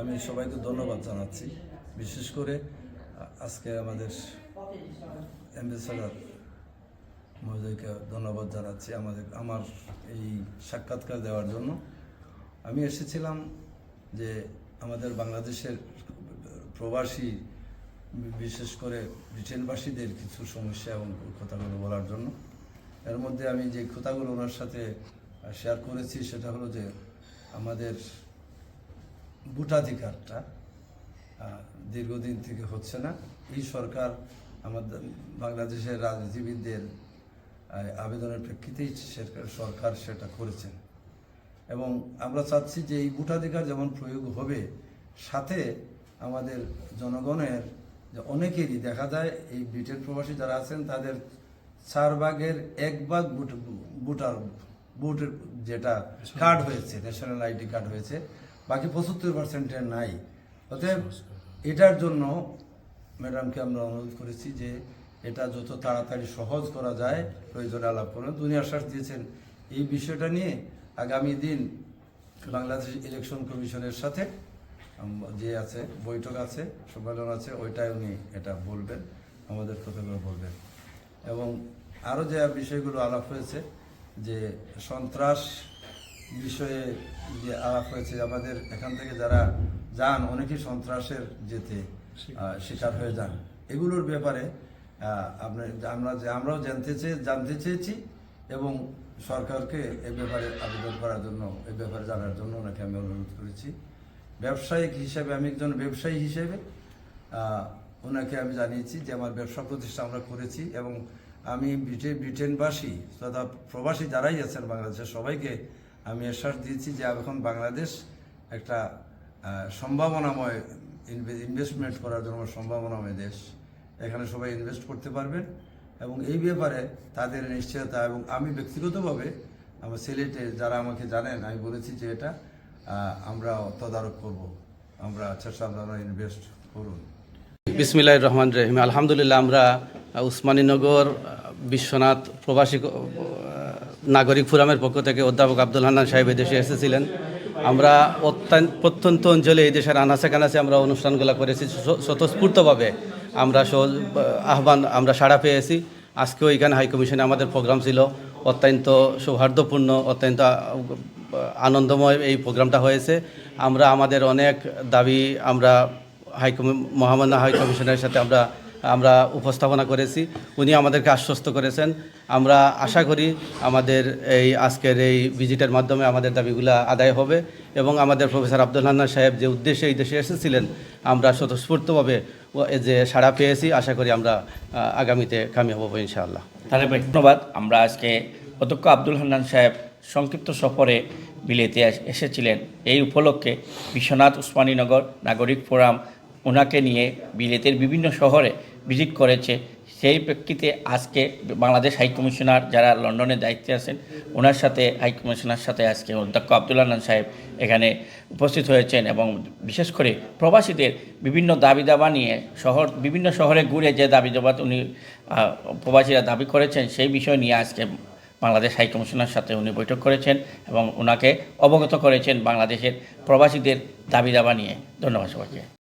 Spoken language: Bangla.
আমি সবাইকে ধন্যবাদ জানাচ্ছি। বিশেষ করে আজকে আমাদের অ্যাম্বাসেডার মহোদয়কে ধন্যবাদ জানাচ্ছি আমাদের, আমার এই সাক্ষাৎকার দেওয়ার জন্য। আমি এসেছিলাম যে আমাদের বাংলাদেশের প্রবাসী, বিশেষ করে ব্রিটেনবাসীদের কিছু সমস্যা এবং কথাগুলো বলার জন্য। এর মধ্যে আমি যে কথাগুলো ওনার সাথে শেয়ার করেছি সেটা হলো যে আমাদের ভোটাধিকারটা দীর্ঘদিন থেকে হচ্ছে না। এই সরকার আমাদের বাংলাদেশের রাজনীতিবিদদের আবেদনের প্রেক্ষিতেই সরকার- সেটা করেছেন। এবং আমরা চাচ্ছি যে এই ভোটাধিকার যেমন প্রয়োগ হবে, সাথে আমাদের জনগণের যে অনেকেরই দেখা যায়, এই ব্রিটেন প্রবাসী যারা আছেন, তাদের চার ভাগের এক ভাগ ভোট- ভোটার, ভোটের যেটা কার্ড হয়েছে ন্যাশনাল আইডি কার্ড হয়েছে বাকি পঁচাত্তর পার্সেন্টের নাই। অতএব এটার জন্য ম্যাডামকে আমরা অনুরোধ করেছি যে এটা যত তাড়াতাড়ি সহজ করা যায়, প্রয়োজনে আলাপ করবেন উনি আশ্বাস দিয়েছেন। এই বিষয়টা নিয়ে আগামী দিন বাংলাদেশ ইলেকশন কমিশনের সাথে যে আছে, বৈঠক আছে, সম্মেলন আছে, ওইটাই উনি এটা বলবেন, আমাদের কথাগুলো বলবেন। এবং আরও যে বিষয়গুলো আলাপ হয়েছে, যে সন্ত্রাস বিষয়ে যে আলাপ হয়েছে আমাদের এখান থেকে যারা যান, অনেকেই সন্ত্রাসের যেতে শিকার হয়ে যান। এগুলোর ব্যাপারে আপনার আমরা যে আমরাও জানতে চেয়ে, জানতে চেয়েছি এবং সরকারকে এ ব্যাপারে আবেদন করার জন্য, এ ব্যাপারে জানার জন্য ওনাকে আমি অনুরোধ করেছি। ব্যবসায়িক হিসেবে, আমি একজন ব্যবসায়ী হিসেবে ওনাকে আমি জানিয়েছি যে আমার ব্যবসা প্রতিষ্ঠা আমরা করেছি এবং আমি ব্রিটেন ব্রিটেনবাসী তথা প্রবাসী যারাই আছেন বাংলাদেশের সবাইকে আমি আশ্বাস দিয়েছি যে এখন বাংলাদেশ একটা সম্ভাবনাময় ইনভেস্টমেন্ট করার জন্য সম্ভাবনাময় দেশ। এখানে সবাই ইনভেস্ট করতে পারবেন এবং এই ব্যাপারে তাদের নিশ্চয়তা এবং আমি ব্যক্তিগতভাবে আমার সিলেটে যারা আমাকে জানেন, আমি বলেছি যে এটা আমরা তদারক করব। আমরা আচ্ছা আপনারা ইনভেস্ট করুন। বিসমিল্লাহ রহমান রহিম। আলহামদুলিল্লাহ, আমরা উসমানীনগর বিশ্বনাথ প্রবাসী নাগরিক ফোরামের পক্ষ থেকে অধ্যাপক আব্দুল হান্নান সাহেব দেশে এসেছিলেন। আমরা অত্যন্ত প্রত্যন্ত অঞ্চলে এই দেশের আনাচে কানাচে আমরা অনুষ্ঠানগুলো করেছি। স্বতঃস্ফূর্তভাবে আমরা আহ্বান আমরা সাড়া পেয়েছি। আজকেও এখানে হাই কমিশনে আমাদের প্রোগ্রাম ছিল। অত্যন্ত সৌহার্দ্যপূর্ণ, অত্যন্ত, আনন্দময় এই প্রোগ্রামটা হয়েছে। আমরা আমাদের অনেক দাবি আমরা হাই কমি মহামান্য হাই কমিশনের সাথে আমরা আমরা উপস্থাপনা করেছি। উনি আমাদেরকে আশ্বস্ত করেছেন। আমরা আশা করি আমাদের এই আজকের এই ভিজিটের মাধ্যমে আমাদের দাবিগুলো আদায় হবে এবং আমাদের প্রফেসর আব্দুল হান্নান সাহেব যে উদ্দেশ্যে এই দেশে এসেছিলেন, আমরা স্বতঃস্ফূর্তভাবে যে সাড়া পেয়েছি, আশা করি আমরা আগামীতে কামিয়াব হব ইনশাআল্লাহ। তাহলে ধন্যবাদ। আমরা আজকে অধ্যক্ষ আব্দুল হান্নান সাহেব সংক্ষিপ্ত সফরে বিলেতে এসেছিলেন। এই উপলক্ষে বিশ্বনাথ উসমানীনগর নাগরিক ফোরাম ওনাকে নিয়ে বিলেতের বিভিন্ন শহরে ভিজিট করেছে। সেই প্রেক্ষিতে আজকে বাংলাদেশ হাই কমিশনার যারা লন্ডনে দায়িত্বে আছেন, ওনার সাথে, হাই কমিশনার সাথে আজকে অধ্যক্ষ আব্দুল হান্নান সাহেব এখানে উপস্থিত হয়েছেন এবং বিশেষ করে প্রবাসীদের বিভিন্ন দাবি দাবা নিয়ে শহর, বিভিন্ন শহরে ঘুরে যে দাবি দাবা উনি প্রবাসীরা দাবি করেছেন, সেই বিষয় নিয়ে আজকে বাংলাদেশ হাই কমিশনার সাথে উনি বৈঠক করেছেন এবং ওনাকে অবগত করেছেন বাংলাদেশের প্রবাসীদের দাবি দাবা নিয়ে। ধন্যবাদ সবাইকে।